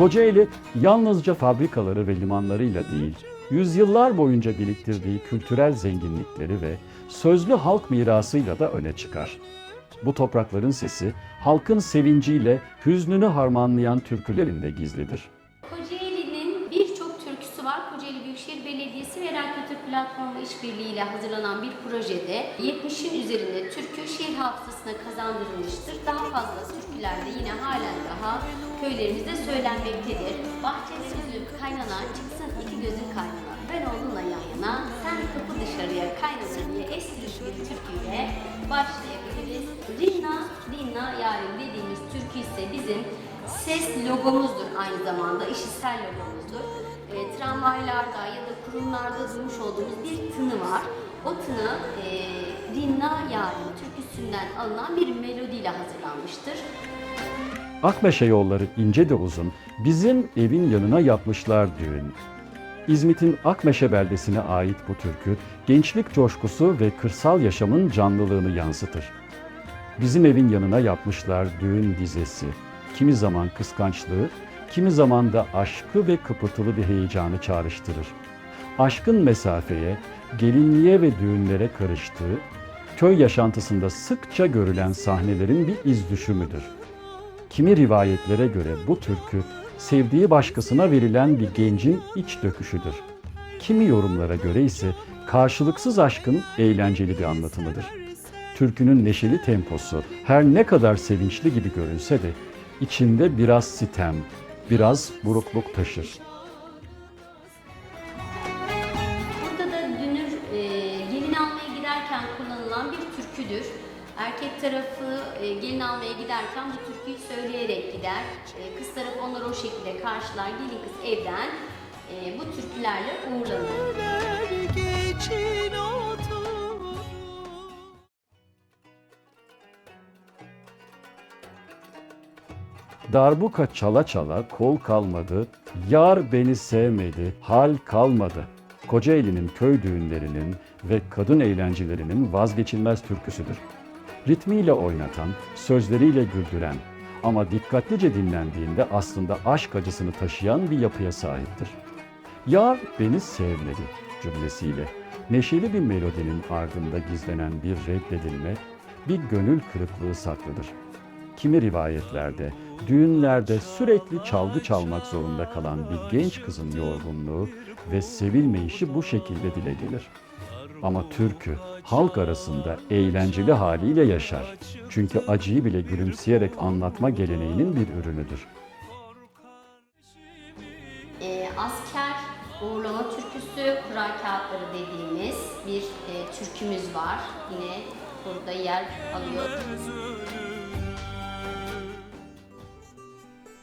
Kocaeli yalnızca fabrikaları ve limanlarıyla değil, yüzyıllar boyunca biriktirdiği kültürel zenginlikleri ve sözlü halk mirasıyla da öne çıkar. Bu toprakların sesi halkın sevinciyle hüznünü harmanlayan türkülerinde gizlidir. Kocaeli'nin birçok türküsü var. Kocaeli Büyükşehir Belediyesi ve Yerel Kültür Platformu işbirliğiyle hazırlanan bir projede 70'in üzerinde türkü şehir hafızasına kazandırılmıştır. Daha fazla türküler de yine halen daha köylerimizde söylenmektedir. Bahçede üzüm kaynana çıksın iki gözün kaynana. Ben onunla yan yana sen kapı dışarıya kaynana diye esmiş bir türküyle başlayabiliriz. Rinna, Rinna yarim dediğimiz türkü ise bizim ses logomuzdur aynı zamanda, işitsel logomuzdur. E, tramvaylarda ya da kurumlarda duymuş olduğumuz bir tını var. O tını e, Rinna Yarim türküsünden alınan bir melodiyle hazırlanmıştır. Akmeşe yolları ince de uzun, bizim evin yanına yapmışlar düğün. İzmit'in Akmeşe beldesine ait bu türkü, gençlik coşkusu ve kırsal yaşamın canlılığını yansıtır. Bizim evin yanına yapmışlar düğün dizesi. Kimi zaman kıskançlığı, kimi zaman da aşkı ve kıpırtılı bir heyecanı çağrıştırır. Aşkın mesafeye, gelinliğe ve düğünlere karıştığı, köy yaşantısında sıkça görülen sahnelerin bir iz düşümüdür. Kimi rivayetlere göre bu türkü sevdiği başkasına verilen bir gencin iç döküşüdür. Kimi yorumlara göre ise karşılıksız aşkın eğlenceli bir anlatımıdır. Türkünün neşeli temposu her ne kadar sevinçli gibi görünse de içinde biraz sitem, biraz burukluk taşır. Burada da dünür e, gelin almaya giderken kullanılan bir türküdür. Erkek tarafı e, gelin almaya giderken bu türküyü söyleyerek gider. E, kız tarafı onları o şekilde karşılar. Gelin kız evden e, bu türkülerle uğurlanır. Darbuka çala çala kol kalmadı, yar beni sevmedi, hal kalmadı. Kocaeli'nin köy düğünlerinin ve kadın eğlencelerinin vazgeçilmez türküsüdür. Ritmiyle oynatan, sözleriyle güldüren ama dikkatlice dinlendiğinde aslında aşk acısını taşıyan bir yapıya sahiptir. Yar beni sevmedi cümlesiyle neşeli bir melodinin ardında gizlenen bir reddedilme, bir gönül kırıklığı saklıdır. Kimi rivayetlerde, düğünlerde sürekli çalgı çalmak zorunda kalan bir genç kızın yorgunluğu ve sevilmeyişi bu şekilde dile gelir. Ama türkü halk arasında eğlenceli haliyle yaşar. Çünkü acıyı bile gülümseyerek anlatma geleneğinin bir ürünüdür. E, asker uğurlama türküsü, kura kağıtları dediğimiz bir e, türkümüz var. Yine burada yer alıyor.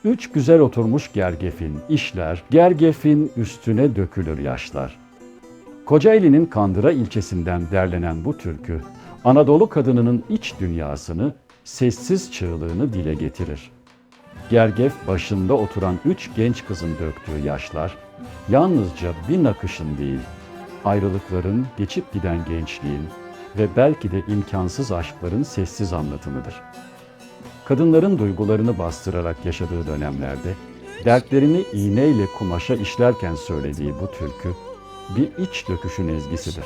Üç güzel oturmuş gergefin, işler, gergefin üstüne dökülür yaşlar. Kocaeli'nin Kandıra ilçesinden derlenen bu türkü, Anadolu kadınının iç dünyasını, sessiz çığlığını dile getirir. Gergef başında oturan üç genç kızın döktüğü yaşlar, yalnızca bir nakışın değil, ayrılıkların, geçip giden gençliğin ve belki de imkansız aşkların sessiz anlatımıdır kadınların duygularını bastırarak yaşadığı dönemlerde dertlerini iğneyle kumaşa işlerken söylediği bu türkü bir iç döküşün ezgisidir.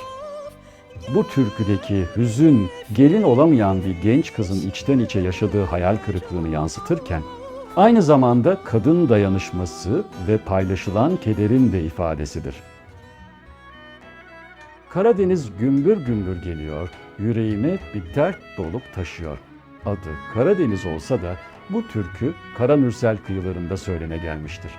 Bu türküdeki hüzün, gelin olamayan bir genç kızın içten içe yaşadığı hayal kırıklığını yansıtırken, aynı zamanda kadın dayanışması ve paylaşılan kederin de ifadesidir. Karadeniz gümbür gümbür geliyor, yüreğime bir dert dolup taşıyor. Adı Karadeniz olsa da bu türkü Karamürsel kıyılarında söylene gelmiştir.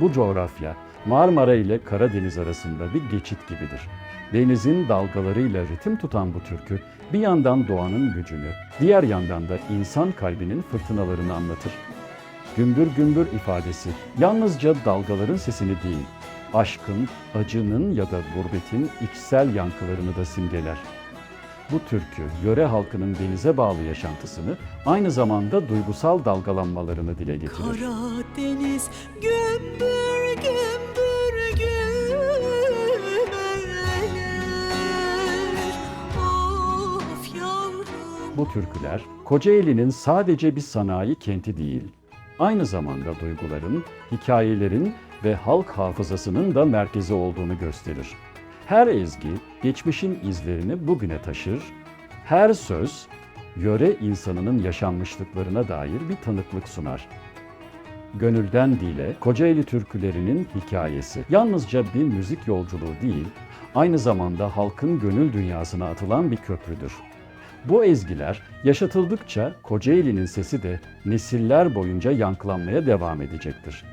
Bu coğrafya Marmara ile Karadeniz arasında bir geçit gibidir. Denizin dalgalarıyla ritim tutan bu türkü bir yandan doğanın gücünü, diğer yandan da insan kalbinin fırtınalarını anlatır. Gümbür gümbür ifadesi yalnızca dalgaların sesini değil, aşkın, acının ya da gurbetin içsel yankılarını da simgeler. Bu türkü, yöre halkının denize bağlı yaşantısını, aynı zamanda duygusal dalgalanmalarını dile getirir. Karadeniz gümbür gümbür Of yavrum Bu türküler, Kocaeli'nin sadece bir sanayi kenti değil, aynı zamanda duyguların, hikayelerin ve halk hafızasının da merkezi olduğunu gösterir. Her ezgi geçmişin izlerini bugüne taşır, her söz yöre insanının yaşanmışlıklarına dair bir tanıklık sunar. Gönülden Dile, Kocaeli türkülerinin hikayesi yalnızca bir müzik yolculuğu değil, aynı zamanda halkın gönül dünyasına atılan bir köprüdür. Bu ezgiler yaşatıldıkça Kocaeli'nin sesi de nesiller boyunca yankılanmaya devam edecektir.